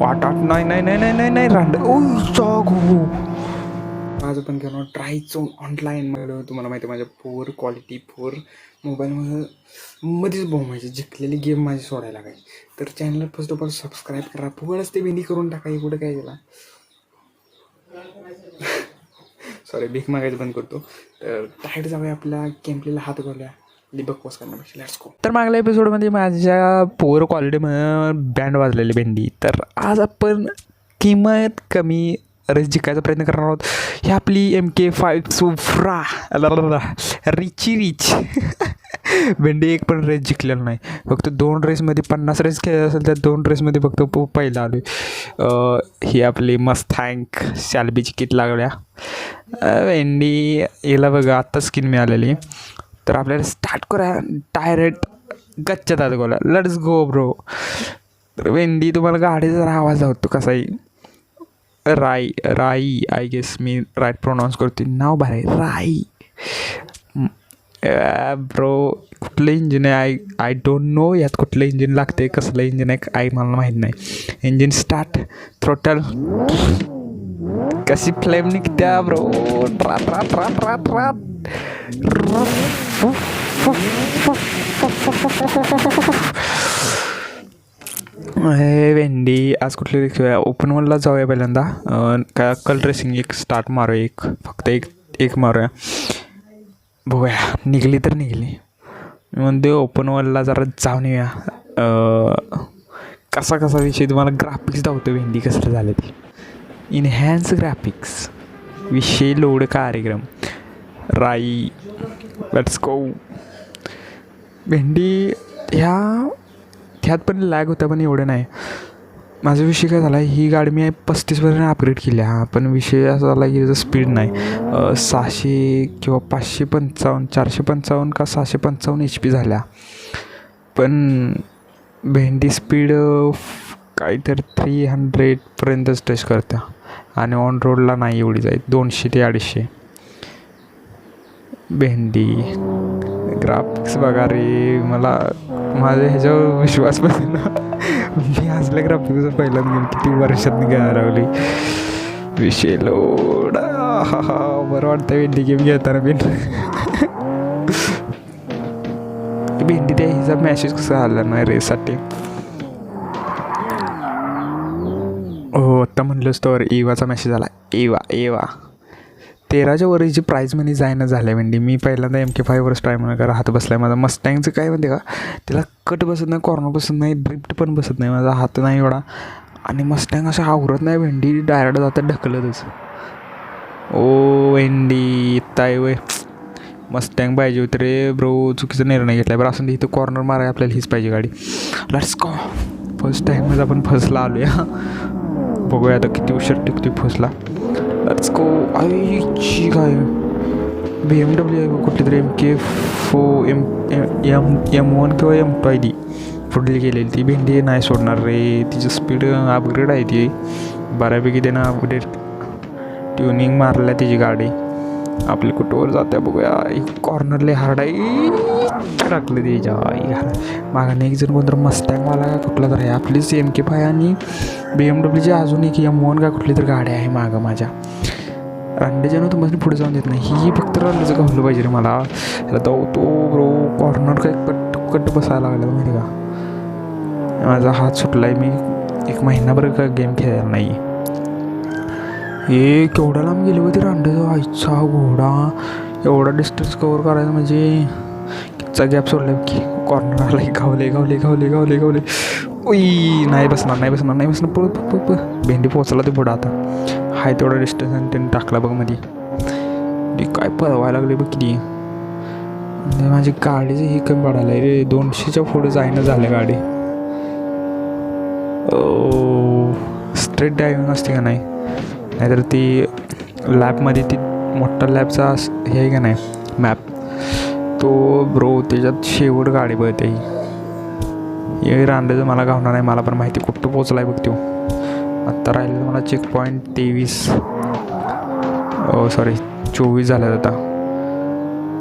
आठ आठ नाही नाही नाही नाही नाही नाही रांड ओ माझं पण केलं ट्रायचं ऑनलाईन तुम्हाला माहिती आहे माझ्या पोर क्वालिटी फोर मोबाईलमध्ये मध्येच बोमायचे जिंकलेली गेम माझी सोडायला काय तर चॅनलला फर्स्ट ऑफ ऑल सबस्क्राईब करा. फुगडच ते विनी करून टाका कुठं काय त्याला सॉरी भीक मागायचं बंद करतो. तर टाईट जाऊया आपल्या केम्पलीला हात घालूया. बकवास करणार लेट्स गो तर मागल्या एपिसोडमध्ये माझ्या पोअर क्वालिटीमध्ये बँड वाजलेली भेंडी. तर आज आपण किंमत कमी रेस जिंकायचा प्रयत्न करणार आहोत. ही आपली एम के फाय सुफ्रा रिची रिच भेंडी एक पण रेस जिंकलेला नाही. फक्त दोन रेसमध्ये पन्नास रेस खेळले असेल तर दोन रेसमध्ये फक्त पहिला आलो आहे ही आपली मस्त थँक शालबीची किट लागल्या. भेंडी हिला बघा आत्ता स्किन मिळालेली. तर आपल्याला स्टार्ट करा. डायरेक्ट गच्च्या आत गोला. लेट्स गो ब्रो तर वेंदी तुम्हाला गाडीचा आवाज होतो कसाही राई राई आय गेस मी राईट प्रोनाऊन्स करतो नाव बरं आहे, राई. ब्रो कुठलं इंजिन आहे? आय आय डोंट नो यात कुठलं इंजिन लागते कसलं इंजिन आहे आई मला माहीत नाही. इंजिन स्टार्ट थ्रोटल कशी फ्लेम निघत्या ब्रो रात रात रात रात रात हे वेंडी आज कुठली रिक्स ओपन वनला जाऊया पहिल्यांदा काय कल रेसिंग एक स्टार्ट मारूया एक फक्त एक एक मारूया बघूया निघली तर निघली मी म्हणते ओपन वनला जरा जाऊन येऊया कसा कसा विषय तुम्हाला ग्राफिक्स दाखवतो भेंडी कसं झालं ती इन्हॅन्स ग्राफिक्स विषय लोड कार्यक्रम राई लेट्स गो भेंडी ह्या ह्यात पण लॅग होता पण एवढं नाही माझा विषय काय झाला ही गाडी मी पस्तीसपर्यंत अपग्रेड केली हा पण विषय असा झाला की त्याचा स्पीड नाही. सहाशे किंवा पाचशे पंचावन्न चारशे पंचावन्न का सहाशे पंचावन्न एच पी झाल्या. पण भेंडी स्पीड काहीतरी थ्री हंड्रेडपर्यंतच टच करत्या. आणि ऑन रोडला नाही एवढी जाईल दोनशे ते अडीचशे. भेंडी ग्राफिक्स बघा रे. मला माझ्या ह्याच्यावर विश्वास बसेल ना. मी असल्या ग्राफिक्स पहिल्यांदा गेम किती वर्षात हरवली विषय लोड हा हा बरं वाटतं भेंडी गेम घेताना बिन भेंडी त्या हिचा मॅसेज कसा आला नाही रेसाठी हो आत्ता म्हणलंच तर इवाचा मेसेज आला. एवा एवा तेराच्या वरीची प्राईज मनी जायनं झालं भेंडी म्हणजे मी पहिल्यांदा एम के फायवरच ट्राय म्हणून करा हात बसला आहे माझा मस्टँगचं काय म्हणते का? त्याला कट बसत नाही कॉर्नर बसत नाही ड्रिफ्ट पण बसत नाही. माझा हात नाही एवढा. आणि मस्टँग असं आवरत नाही भेंडी डायरेक्ट जातं ढकलतच. ओ भेंडी ताय वय. मस्टँग पाहिजे होती रे ब्रो चुकीचा निर्णय घेतला बरं. असं इथं कॉर्नर माराय आपल्याला हीच पाहिजे गाडी. लट्स कॉ फर्स्ट टाईममध्ये आपण फसला आलो या बघूया आता किती उशीर टिकतो फसला. को आईची काय. बी एम डब्ल्यू आहे कुठली तरी M K four M M M one किंवा एम टू आहे ती पुढली गेलेली. ती भेंडी नाही सोडणार रे. तिची स्पीड अपग्रेड आहे ती. बऱ्यापैकी त्यानं अपग्रेड ट्युनिंग मारल्या तिची गाडी. आपली कुठवर जाते बघूया. कॉर्नरले हार्ड आहे. टाकलं त्याच्या मागाने एक जण कोणतं मस्टँगवाला का कुठला तर आहे. आपलीच एम के फाय आणि बी एम डब्ल्यूची अजून एक एम वन का कुठली तर गाडी आहे मागं माझ्या. रांडेच्यानं तुम्हाला पुढे जाऊन देत नाही ही फक्त रांडेचं घाललं पाहिजे रे मला. तो तो ब्रो कॉर्नर काय कट कट बसायला लागला माहिती का? माझा हात सुटला आहे मी एक महिनाभर का गेम खेळायला नाही. हे केवढा लांब गेले होते रांडेचा आईचा घोडा. एवढा डिस्टन्स कवर करायचा म्हणजे चा गॅप सोडला की कॉर्नर आला की गावले गावले गावले गावले गावले उई नाही बसणार नाही बसणार नाही बसणार. पळ प भेंडी पोचला ते पुढं आता. हाय तेवढा डिस्टन्स आणि त्यांनी टाकला बघमध्ये काय पळवायला लागले बघ किती. माझी गाडीचं ही कमी पडायला रे. दोनशेच्या पुढे जायनं झालं गाडी. स्ट्रेट ड्रायव्हिंग असते का नाही? नाहीतर ती लॅबमध्ये ती मोठा लॅबचा हे आहे का नाही? मॅप तो ब्रो त्याच्यात शेवट गाडी बघते ही हे रांडेचं मला गावणार नाही मला पण माहिती कुठं पोचला आहे बघ तो आत्ता राहिलेलं मला चेक पॉईंट तेवीस सॉरी चोवीस झाल्यात आता.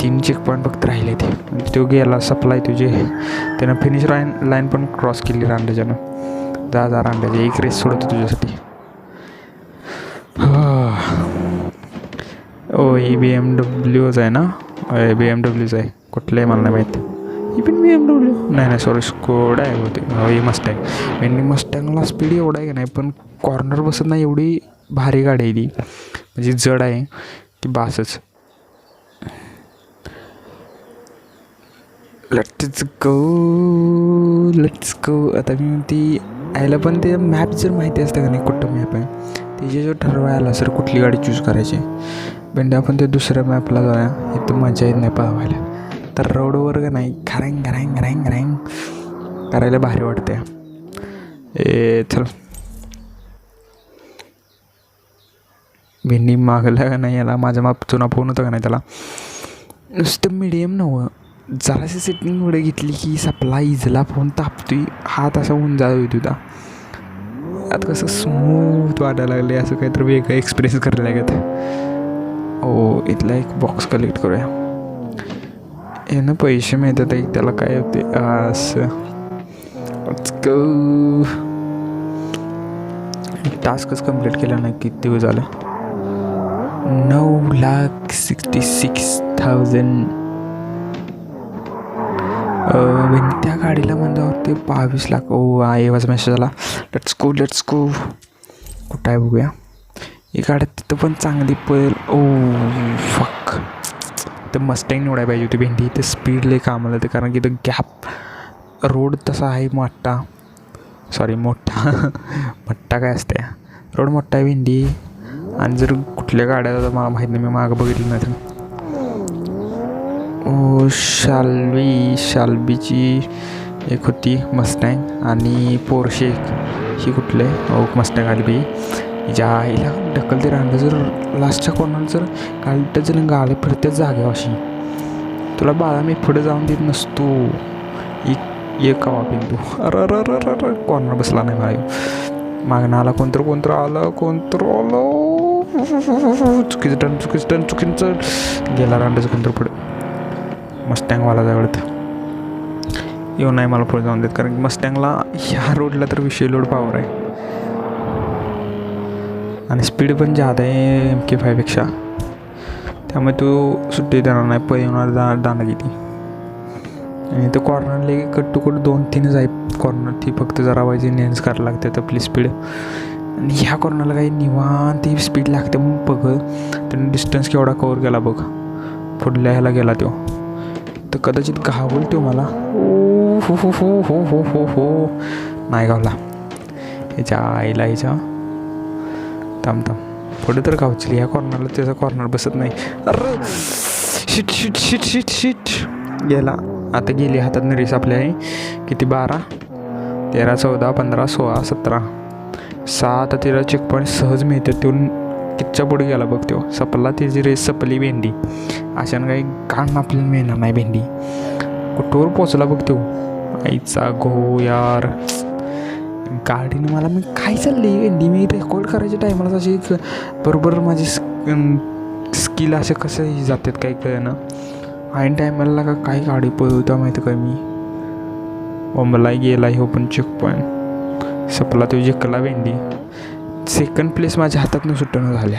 तीन चेक पॉईंट फक्त राहिले ते. तो गेला सप्लाय तुझे त्यानं फिनिश लाईन लाईन पण क्रॉस केली रांड्याच्यानं जा जा रांड्याचे एक रेस सोडतो तुझ्यासाठी. ओ ही बी एम डब्ल्यूच आहे ना? बी एम डब्ल्यूच आहे. कुठलं आहे मला नाही माहीत. ही पण बी एम डब्ल्यू नाही नाही सॉरी स्कोड आहे होते हो ही मस्टँग आणि मस्टँगला स्पीड एवढा आहे की नाही पण कॉर्नर बसत नाही एवढी भारी गाडी आहे ती. म्हणजे जड आहे. की बासच. लेट्स गो लेट्स गो आता मी म्हणते यायला पण ते मॅप जर माहिती असतं का नाही कुठं मॅप आहे? त्याचे जो ठरवायला सर कुठली गाडी चूज करायची? बेंडे आपण ते दुसऱ्या मॅपला जाऊया. इथं मजा येत नाही पाहायला. तर रोडवर का नाही? घरांग घरँग घरँग घरँग. करायला भारी वाटते ए चल. भेंडी मागला का नाही याला? माझ्या माप जुना फोन होता का नाही त्याला? नुसतं मिडियम नव्हं. जराशी सेटिंग पुढे घेतली की सपला इजला फोन तापतोय. हात असा होऊन जाऊ तुझा आता कसं स्मूथ वाटायला लागले असं काहीतरी वेगळं एक्सप्रेस करायला लागत ओ इथला एक बॉक्स कलेक्ट करूया. यानं पैसे मिळतात एक त्याला काय होते? असं. टास्कच कंप्लीट केला नाही किती दिवस झालं? नऊ लाख सिक्स्टी सिक्स थाउजंड त्या गाडीला म्हणजे ते बावीस लाख. ओ आवाज मेसेज आला. लेट्स गो लेट्स गो कुठं आहे बघूया. ही गाडी तिथं पण चांगली पळेल. ओ फक तर मस्टँग निवडायला पाहिजे होती भेंडी. ते स्पीड लई कामाला ते कारण की इथं गॅप रोड तसा आहे मोठा. सॉरी मोठा. मोठा काय असते? रोड मोठा आहे भेंडी. आणि जर कुठल्या गाड्या तर मला माहीत नाही मी मागं बघितलं नाही तर. ओ शाल्वी शाल्बीची एक होती मस्टँग आणि पोरशे ही कुठले? ओ मस्टँग आली बी हिच्या आईला ढकलते राहिलं जर लास्टच्या कोणाला जर गाडी जर गाळे फिरतेच जाग्यावर अशी. तुला बाळा मी पुढे जाऊन देत नसतो. एक कवा पिंटू. अरे अरे अरे अरे कॉर्नर बसला नाही मला मागणं आला कोणतर कोणतं आलं कोणतं आलं. चुकीचं टन चुकीचं टन चुकीचं गेला रांडाचं कोणतर पुढे. मस्टँगवाला आवडतं येऊ नाही मला पुढे जाऊन देत कारण की मस्टँगला ह्या रोडला तर विषय लोड पावर आहे. आणि स्पीड पण जादा आहे एम के फायपेक्षा त्यामुळे तो सुट्टी देणार नाही. पै होणार दा दांडा किती. आणि तो कॉर्नरला कट टू कट दोन तीनच आहे कॉर्नर ती फक्त जरा वायची नेन्स करायला लागते तर आपली स्पीड आणि ह्या कॉर्नरला काही निवांत ती स्पीड लागते मग बघ. त्याने डिस्टन्स केवढा कवर केला बघ. पुढल्या ह्याला गेला तो. तर कदाचित घावल तो मला. ओ हो हो हो हो हो हो. हो नाही गावला ह्याच्या आईला ह्याच्या थांब थांब. पुढे तर गावची ह्या कॉर्नरला त्याचा कॉर्नर बसत नाही. अरे! Shit shit shit shit shit गेला. आता गेली हातात रेस आपल्या किती? बारा. तेरा चौदा पंधरा सोळा सतरा. सहा आता तिला चेकपॉईंट सहज मिळतात तिथून कितच्या पुढे गेला बघ तो? सपला तिची रेस सपली भेंडी. अशानं काही कान आपल्याला मिळणार नाही भेंडी. कुठवर पोचला बघ तो? आईचा गो यार. गाडीने मला मी काय चालली भेंडी मी रेकॉर्ड करायच्या टायमाला अशी बरोबर माझी स्किल असे कसं जातात काही कळणं ऐन टायमाला का काय गाडी पळवता माहिती का मी? बॉम्बला गेला हो पण चेक पॉईंट सपला तो जिंकला वेंडी. सेकंड प्लेस माझ्या हातातनं सुटणं झाल्या.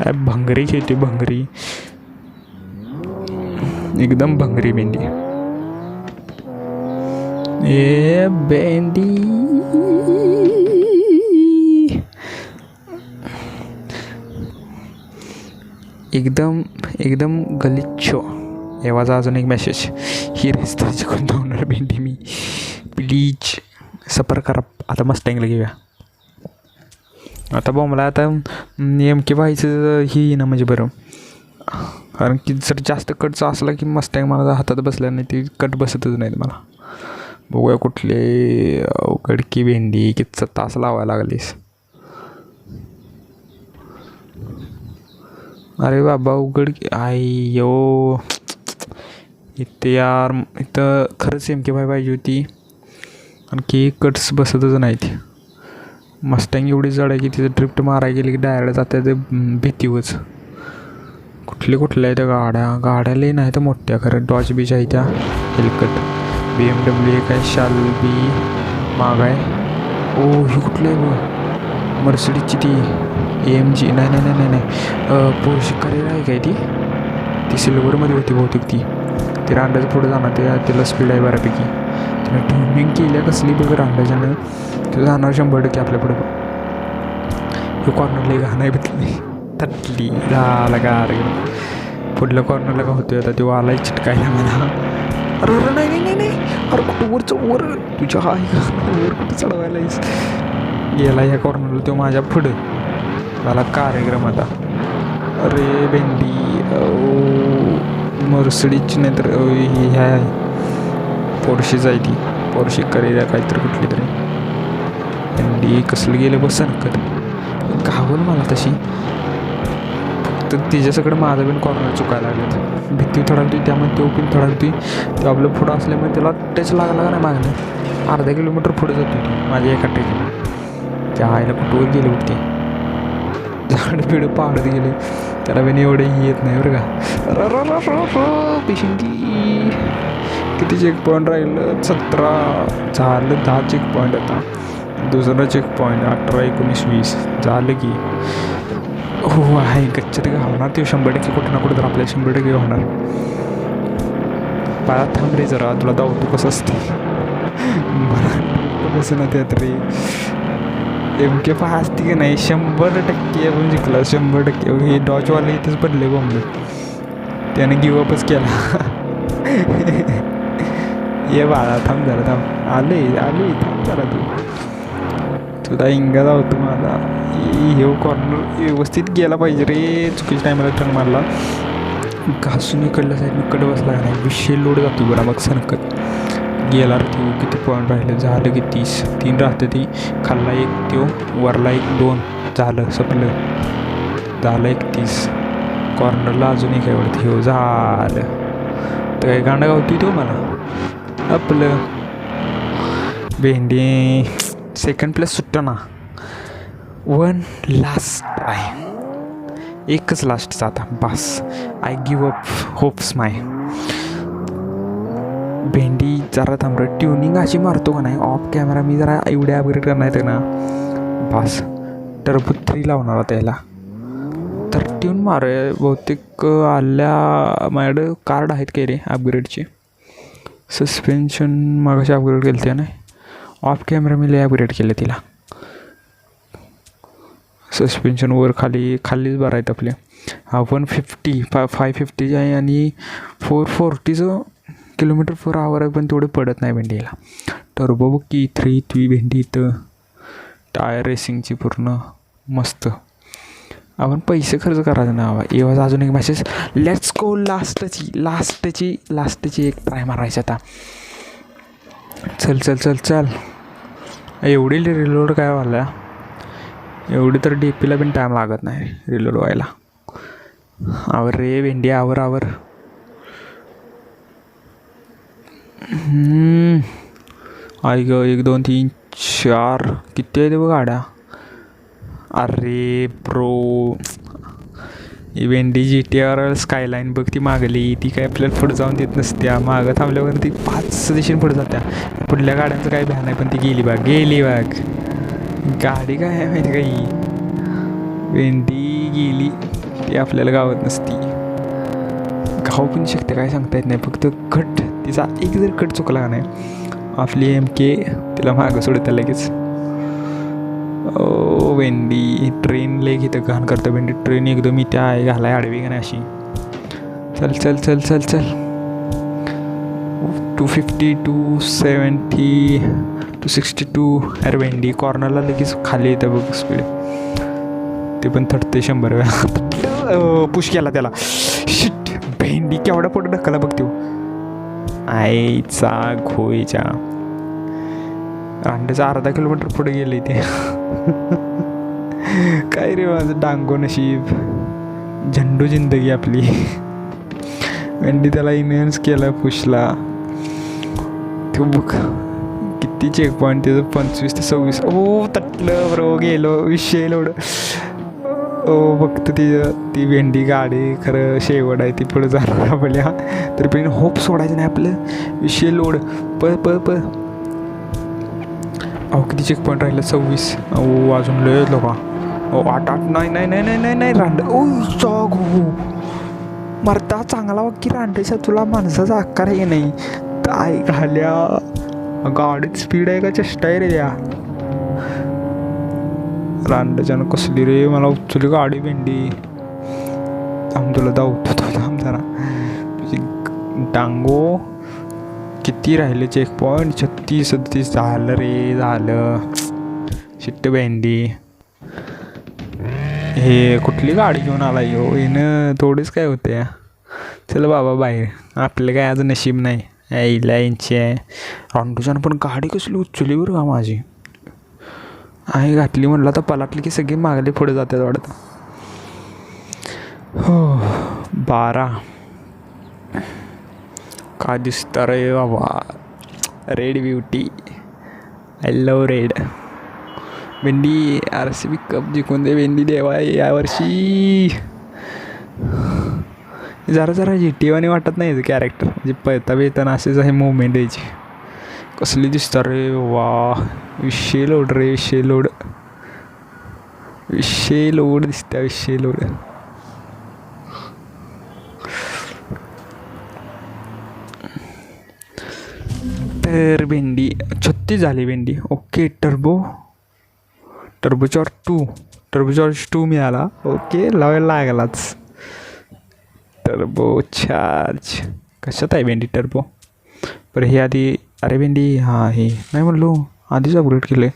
काय भंगरी खेळते भंगरी. एकदम भंगरी भेंडी ए भेंडी एकदम एकदम गलिच्छ हो. माझा अजून एक मेसेज ही रस्त्याची कोण धावणार भेंडी मी प्लीज सफर करा. आता मस्टँगला घेऊया. आता बॉम्बला आता नेमके व्हायचं ही ना म्हणजे बरं. कारण की जर जास्त कटचं असलं की मस्टँग मला हातात बसल्या नाही ती कट बसतच नाहीत मला. बघूया कुठले कडकी भेंडी कितचा तास लावायला लागलीस? अरे बाबा उघड आई यो. इथे यार इथं खरंच एम के भाई पाहिजे होती. आणखी कट्स बसतच नाहीत. मस्टँग एवढी जड आहे की तिथं ड्रिफ्ट मारायला गेली की डायरेक्ट जाते ते भीतीवच. कुठले कुठल्या आहेत त्या गाड्या? गाड्या लई नाही तर मोठ्या खरं. डॉच बीच आहे त्या हेलकट बी एम डब्ल्यू एक आहे शाल बी माग आहे ओ ही कुठलं आहे बघ? मर्सिडीजची ती ए एम जी नाही नाही नाही नाही. नाही पोर्शी करेल आहे काय ती? ती सिल्वरमध्ये होती बहुतेक ती. ते रांडाचं पुढे जाणार. ते त्याला स्पीड आहे बऱ्यापैकी. तिने ट्युनिंग केल्या कसली बघ रांडाच्यानं. ते जाणार शंभर टक्के आपल्या पुढे हे कॉर्नरला एक आहे भेटली तटली झाला का? अरे पुढल्या कॉर्नरला का होतोय आता? तो आलाय चिटकायला मला अरे नाही नाही अरे कुठं वरचं वर तुझ्या हाय वर कुठं चढवायलायस? गेला ह्या कॉर्नरला तो माझ्या पुढं. झाला कार्यक्रम आता. अरे भेंडी मर्सडीची नाही तर ही ह्या पोरशी आहे ती. पोरशी करेल काहीतरी कुठली तरी. भेंडी कसलं गेलं बस कधी गावल मला तशी. तर तिच्यासकडे माझं पण कॉर्नर चुकायला लागलं भीती थोडा होती त्यामुळे तो पण थोडा होती. तो आपलं पुढं असल्यामुळे त्याला टच लागला का नाही मागणं? अर्धा किलोमीटर पुढे जात होती. माझ्या एका टेकीला त्या आईला कुठं गेली होती? झाड पिढं पाडत गेले. त्याला पण एवढे येत नाही बरं का. पेशंटी. किती चेक पॉईंट राहिलं? सतरा. झालं दहा चेक पॉईंट आता. दुसरा चेक पॉईंट अठरा एकोणीस वीस. झालं की. हो, हो आहे. गच्चत होणार ते. शंभर टक्के कुठं ना कुठं तर आपल्याला शंभर टक्के होणार. पाया थांब रे जरा. तुला दावतो कसं असते. कसं ना त्यात रे. एम के फाय असते की नाही? शंभर टक्के आपण जिंकला. शंभर टक्के. हे डॉचवाले इथेच पडले बॉम्बे. त्याने गिवअपच केला. ये बाळा थांब जरा थांब. आले आले. थांब जरा तू. तुला इंगा जावतो मला हे कॉर्नर व्यवस्थित गेला पाहिजे रे. चुकीच्या टायमाला टर्न मारला. घासून इकडल्या साईडनं कड बसला नाही. विषय लोड जातो बरा मग सनकत. गेला रे तो. किती पॉईंट राहिले? झालं की तीस. तीन राहते ती. खाल्ला एक त्यो. वरला एक दोन. झालं सपलं. झालं एक तीस. कॉर्नरला अजून एक आवडते हो झालं. तर काही गाणं गावती तो मला. आपलं. भेंडी. सेकंड प्लेस सुट्टा ना. वन लास्ट आहे एकच लास्टचा आता. बस. I give up hopes my भेंडी जरा थांबलं ट्युनिंग अशी मारतो का नाही? ऑफ कॅमेरा मी जरा एवढे अपग्रेड करणार आहे ना. बस. टर्बो थ्री लावणार आता याला तर ट्यून मार. बहुतेक आल्या माझ्याकडे कार्ड आहेत काय रे अपग्रेडचे सस्पेन्शन मागाशी अपग्रेड केलं ते नाही? ऑफ कॅमेरा मी लय अपग्रेड केलं तिला. सस्पेन्शन वर खाली खालीच बरं आहेत आपले. हा वन फिफ्टी फा फाय फिफ्टीचे आहे आणि फोर फोर्टीचं किलोमीटर पर आवर आहे पण तेवढे पडत नाही भेंडीला. टर्बो की थ्री थ्री भेंडी इथं टायर रेसिंगची पूर्ण मस्त. आपण पैसे खर्च करायचं ना हवा एवढाच अजून एक मॅसेज लेट्स गो लास्टची लास्टची लास्टची एक ट्राय मारायची आता. चल चल चल चल. एवढी रिलोड काय व्हायला एवढी तर डी पीला पण टाईम लागत नाही रिलोड व्हायला आवर रे भेंडी आवर आवर. आई ग एक दोन तीन चार. किती आहेत बघ गाड्या? अरे प्रो ही जी टी आर स्कायलाईन बघ ती मागली. ती काय आपल्याला पुढे जाऊन देत नसत्या. मागं थांबल्यावर ती पाच दिशेने पुढे जात्या. पुढल्या गाड्यांचं काय भ्यान आहे पण ती गेली बाग गेली बाग गाडी काय आहे माहिती का ही? गेली ती आपल्याला गावत नसती. गाव पण शकते काय सांगता येत नाही. फक्त कट तिचा एक जर कट चुकला नाही आपली एम के तिला मागं सोडतं लगेच. ओ भेंडी ट्रेन लेग इथं घाण करतं वेंदी. ट्रेन एकदम इथे आहे घालाय आडवी का अशी. चल चल चल चल चल. Two fifty two seventy two sixty two अरे भेंडी कॉर्नरला लगेच खाली येतं बघ स्पीड ते पण थटते शंभर वेळा. पुश केला त्याला. शिट भेंडी केवढा पोट ढकला बघ तो आईचा घोईचा अंड्याचा अर्धा किलोमीटर पुढे गेले ते. काय रे माझं डांगो नशीब. झंडू जिंदगी आपली. भेंडी त्याला इन्व्हेन्स केला पुशला तो बघ. किती चेक पॉईंट त्याचं पंचवीस ते सव्वीस. ओ तटलं बरो गेलो. विषय एवढं ओ फक्त ती ती भेंडी गाडी खरं शेवट आहे ती पुढं जाणार आपल्या तरी पण होप सोडायचं नाही आपलं. विषय लोड प प प. अहो किती चेक पॉईंट राहिलं? सव्वीस. अहो अजून लय लोक. अहो आठ आठ नाही नाही नाही नाही नाही नाही रांड. ओ जाग. हो मरता चांगला वा की रांडेचा तुला माणसाचा आकार हे नाही? काय घाल्या गाडीत स्पीड आहे का? चेष्टा आहे रे या. रांडच्यानं कसली रे? मला उचली गाडी भेंडी. थांब तुला धावतो तो थांब जरा. तुझी डांगो किती राहिले? चेक पॉईंट छत्तीस सत्तीस झालं रे झालं. शिट्ट भेंडी. हे कुठली गाडी घेऊन आला येऊ येणं थोडीच काय होते. चल बाबा बाहेर. आपलं काय आज नशीब नाही. यायला यांची आहे रॉन्डोच्यानं पण गाडी कसली उचली बरं का माझी? आहे घातली म्हटलं तर पलाटली की सगळी मागली पुढे जातात वाटतं. हो बारा. का दिसतं रे बाबा? Red beauty I love red भेंडी आर सी बी कप जिंकून दे भेंडी देवा यावर्षी जरा जरा जी टी वाटत नाही ते कॅरेक्टर म्हणजे पळता बेताना असेच आहे मुवमेंट यायची कसली दिसतं रे वा. विषय लोड रे विषय लोड विषय लोड दिसत्या विषय लोड तर भेंडी छत्तीस झाली भेंडी. Okay turbo turbocharge two turbocharge two मिळाला. ओके लावायला लागलाच. टर्बो चार्ज कशात आहे भेंडी टर्बो बरं हे आधी अरे भेंडी हां हे. नाही म्हणलो. आधीच अपग्रेड केले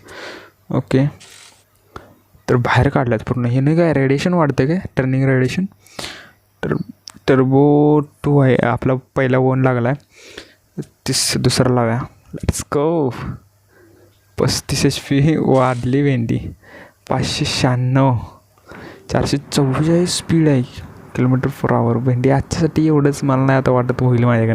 ओके तर बाहेर काढल्यात पूर्ण. हे नाही काय रेडिएशन वाढतं काय? टर्निंग रेडिएशन तर टर्बो टू आहे. आपला पहिला वन लागला आहे तीस दुसरा लाव्या लेट्स गो पस्तीस एच पी वाढली भेंडी पाचशे शहाण्णव. चारशे चव्वेचाळीस स्पीड आहे. किलोमीटर पर आवर भेंडी आजच्यासाठी एवढंच मला नाही आता वाटत होईल माझ्याकडं